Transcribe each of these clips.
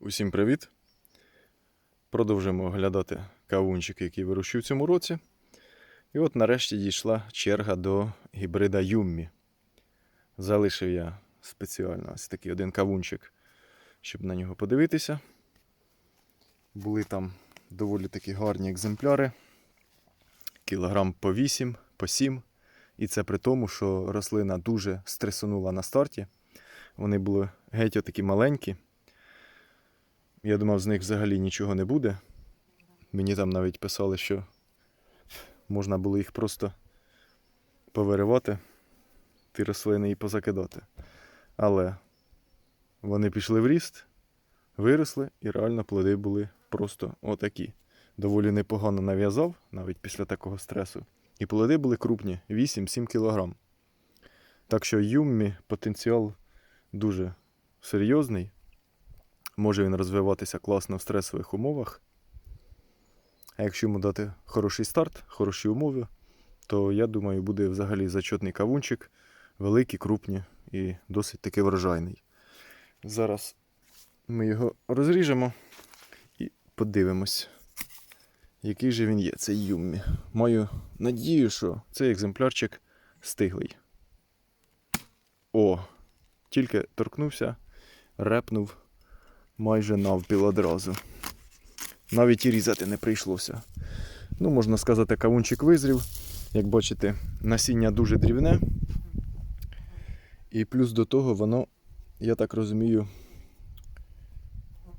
Усім привіт! Продовжуємо оглядати кавунчики, які вирощую в цьому році. І от нарешті дійшла черга до гібрида Юммі. Залишив я спеціально ось такий один кавунчик, щоб на нього подивитися. Були там доволі такі гарні екземпляри. Кілограм по 8, по 7. І це при тому, що рослина дуже стресонула на старті. Вони були геть отакі маленькі. Я думав, з них взагалі нічого не буде. Мені там навіть писали, що можна було їх просто повиривати, ті рослини і позакидати. Але вони пішли в ріст, виросли, і реально плоди були просто отакі. Доволі непогано нав'язав, навіть після такого стресу. І плоди були крупні 8-7 кг. Так що Юммі потенціал дуже серйозний. Може він розвиватися класно в стресових умовах. А якщо йому дати хороший старт, хороші умови, то я думаю, буде взагалі зачетний кавунчик, великий, крупні і досить таки врожайний. Зараз ми його розріжемо і подивимось, який же він є, цей Юммі. Маю надію, що цей екземплярчик стиглий. О, тільки торкнувся, репнув майже навпіл одразу. Навіть і різати не прийшлося. Ну, можна сказати, кавунчик визрів. Як бачите, насіння дуже дрібне. І плюс до того воно, я так розумію,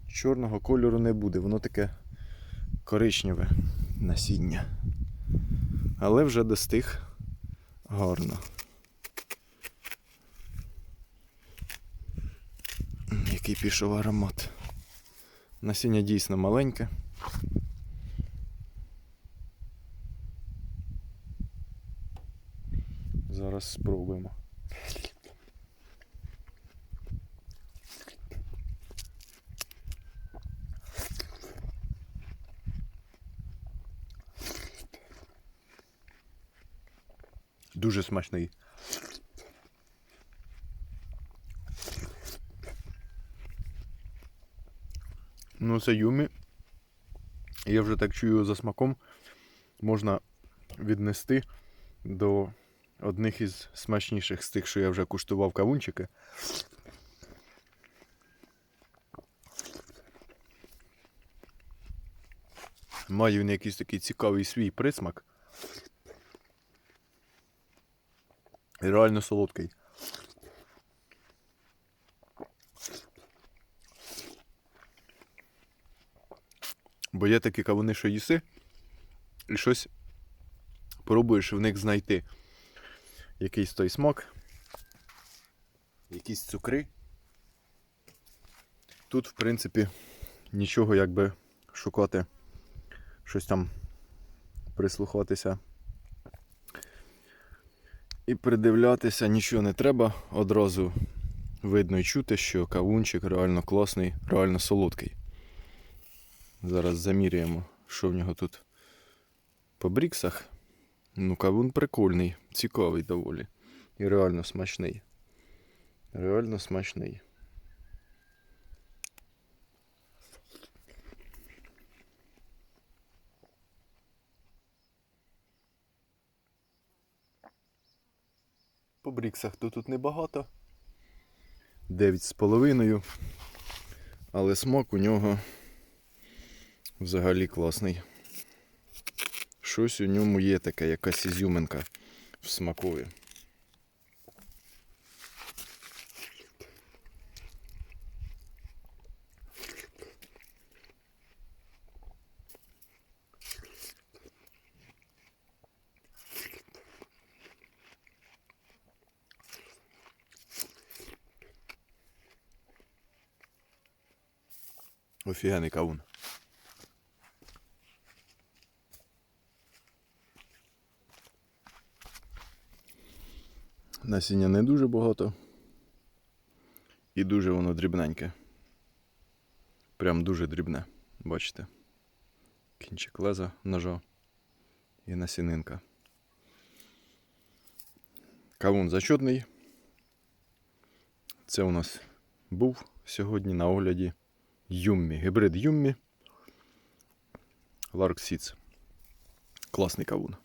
чорного кольору не буде. Воно таке коричневе насіння. Але вже достиг гарно. М, пішов аромат. Насіння дійсно маленьке. Зараз спробуємо. Дуже смачний. Ну, це юмі. Я вже так чую за смаком. Можна віднести до одних із смачніших з тих, що я вже куштував кавунчики. Має він якийсь такий цікавий свій присмак. Реально солодкий. Бо є такі кавуни, що їси, і щось пробуєш в них знайти. Якийсь той смак, якісь цукри. Тут, в принципі, нічого якби шукати, щось там прислухатися. І придивлятися нічого не треба. Одразу видно і чути, що кавунчик реально класний, реально солодкий. Зараз заміряємо, що в нього тут по бріксах. Ну, кавун прикольний, цікавий доволі. І реально смачний. Реально смачний. По бріксах то тут небагато. 9 з половиною. Але смак у нього взагалі класний. Щось у ньому є таке, якась ізюминка в смакові. Офігенний кавун. Насіння не дуже багато. І дуже воно дрібненьке. Прям дуже дрібне. Бачите? Кінчик леза ножа і насінинка. Кавун зачетний. Це у нас був сьогодні на огляді Юммі. Гібрид Юммі. Ларк Сіц. Класний кавун.